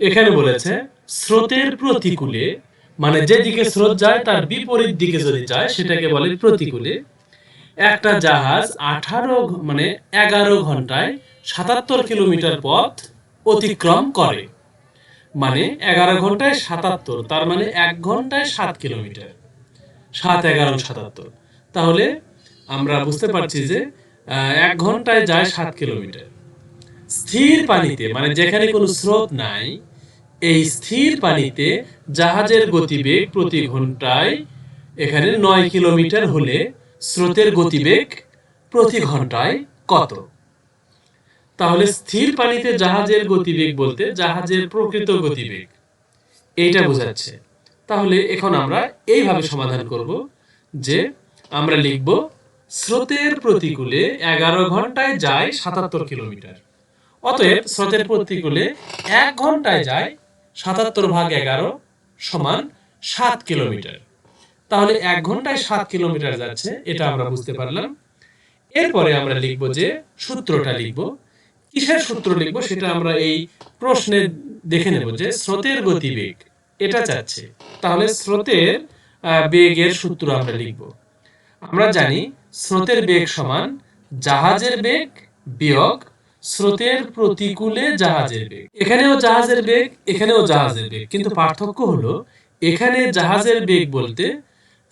এখানে বলেছে, স্রোতের প্রতিকূলে মানে যেদিকে স্রোত যায়, তার বিপরীত দিকে যদি যায়, সেটাকে বলে প্রতিকূলে। একটা জাহাজ আঠারো মানে এগারো ঘন্টায় সাতাত্তর কিলোমিটার পথ অতিক্রম করে। মানে এগারো ঘন্টায় সাতাত্তর, তার মানে এক ঘন্টায় সাত কিলোমিটার। সাত, এগারো, সাতাত্তর। তাহলে আমরা বুঝতে পারছি যে এক ঘন্টায় যায় সাত কিলোমিটার। স্থির পানিতে মানে যেখানে কোনো স্রোত নাই এই স্থির পানিতে জাহাজের গতিবেগ প্রতি ঘন্টায় এখানে নয় কিলোমিটার হলে স্রোতের গতিবেগ প্রতি ঘন্টায় কত? তাহলে স্থির পানিতে জাহাজের গতিবেগ বলতে জাহাজের প্রকৃত গতিবেগ। এইটা বোঝাচ্ছে। তাহলে এখন আমরা এইভাবে সমাধান করব যে আমরা লিখব, স্রোতের প্রতিকূলে এগারো ঘন্টায় যায় সাতাত্তর কিলোমিটার। অতএব স্রোতের প্রতিকূলে এক ঘন্টায় যায় সাতাত্তর ভাগ এগারো সমান সাত কিলোমিটার। তাহলে এক ঘন্টায় সাত কিলোমিটার যাচ্ছে, এটা আমরা বুঝতে পারলাম। এরপরে আমরা লিখব যে সূত্রটা লিখব। কিসের সূত্র লিখব সেটা আমরা এই প্রশ্নে দেখে নেব যে স্রোতের গতিবেগ এটা চাচ্ছে। তাহলে স্রোতের বেগের সূত্র আমরা লিখব। আমরা জানি স্রোতের বেগ সমান জাহাজের বেগ বিয়োগ স্রোতের প্রতিকূলে জাহাজের বেগ। এখানেও জাহাজের বেগ, এখানেও জাহাজের বেগ। কিন্তু পার্থক্য হলো, এখানে জাহাজের বেগ বলতে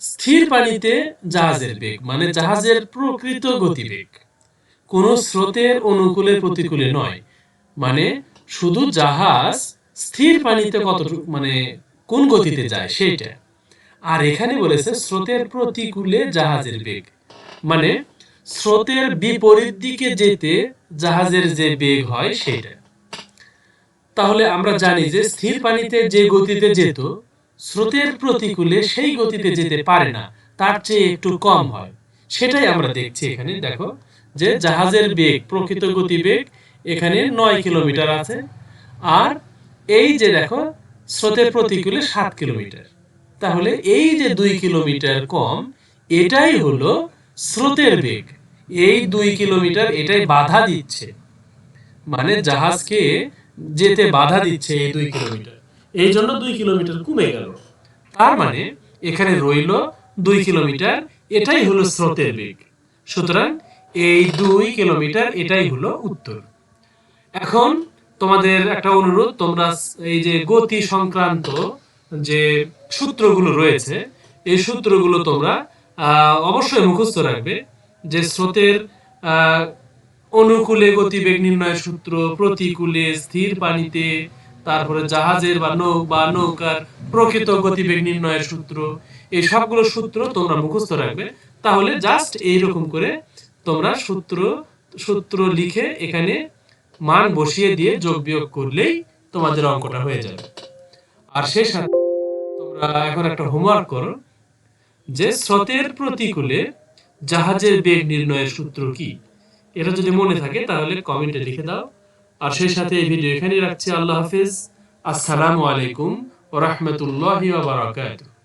স্থির পানিতে জাহাজের বেগ মানে জাহাজের প্রকৃত গতিবেগ। কোন স্রোতের অনুকূলে প্রতিকূলে নয় মানে শুধু জাহাজ স্থির পানিতে কতটুকু মানে কোন গতিতে যায় সেইটা। আর এখানে বলেছে স্রোতের প্রতিকূলে জাহাজের বেগ মানে স্রোতের বিপরীত দিকে যেতে জাহাজের যে বেগ হয় সেটা তাহলে আমরা জানি যে স্থির পানিতে যে গতিতে যেত, স্রোতের প্রতিকূলে সেই গতিতে যেতে পারে না, তার চেয়ে একটু কম হয়। সেটাই আমরা দেখছি এখানে, দেখো, যে জাহাজের বেগ, প্রকৃত গতিবেগ, এখানে নয় কিলোমিটার আছে। আর এই যে দেখো, স্রোতের প্রতিকূলে সাত কিলোমিটার। তাহলে এই যে দুই কিলোমিটার কম, এটাই হলো স্রোতের বেগ। এই দুই কিলোমিটার এটাই বাধা দিচ্ছে। মানে জাহাজকে যেতে বাধা দিচ্ছে এই দুই কিলোমিটার। এই জন্য দুই কিলোমিটার কমে গেল। তার মানে এখানে রইল দুই কিলোমিটার এটাই হলো স্রোতের বেগ। সুতরাং এই দুই কিলোমিটার এটাই হলো উত্তর। এখন তোমাদের একটা অনুরোধ তোমরা এই যে গতি সংক্রান্ত যে সূত্রগুলো রয়েছে এই সূত্রগুলো তোমরা আহ, অবশ্যই মুখস্থ রাখবে। যে স্রোতের অনুকূলে গতিবেগ নির্ণয়ের সূত্র, প্রতিকূলে স্থির পানিতে, তারপরে জাহাজের বা নৌ, বা নৌকার প্রকৃত গতিবেগ নির্ণয়ের সূত্র, এই সবগুলো সূত্র তোমরা মুখস্থ রাখবে। তাহলে জাস্ট এইরকম করে তোমরা সূত্র সূত্র লিখে এখানে মান বসিয়ে দিয়ে যোগ বিয়োগ করলেই তোমাদের অঙ্কটা হয়ে যাবে। আর সেই সাথে তোমরা এখন একটা হোমওয়ার্ক করো, যে স্রোতের প্রতিকূলে জাহাজের বেগ নির্ণয়ের সূত্র কি? এটা যদি মনে থাকে, তাহলে কমেন্টে লিখে দাও। আর সেই সাথে এই ভিডিও এখানেই রাখছি। আল্লাহ হাফিজ। আসসালামু আলাইকুম রাহমাতুল্লাহি বারাকাতুহু।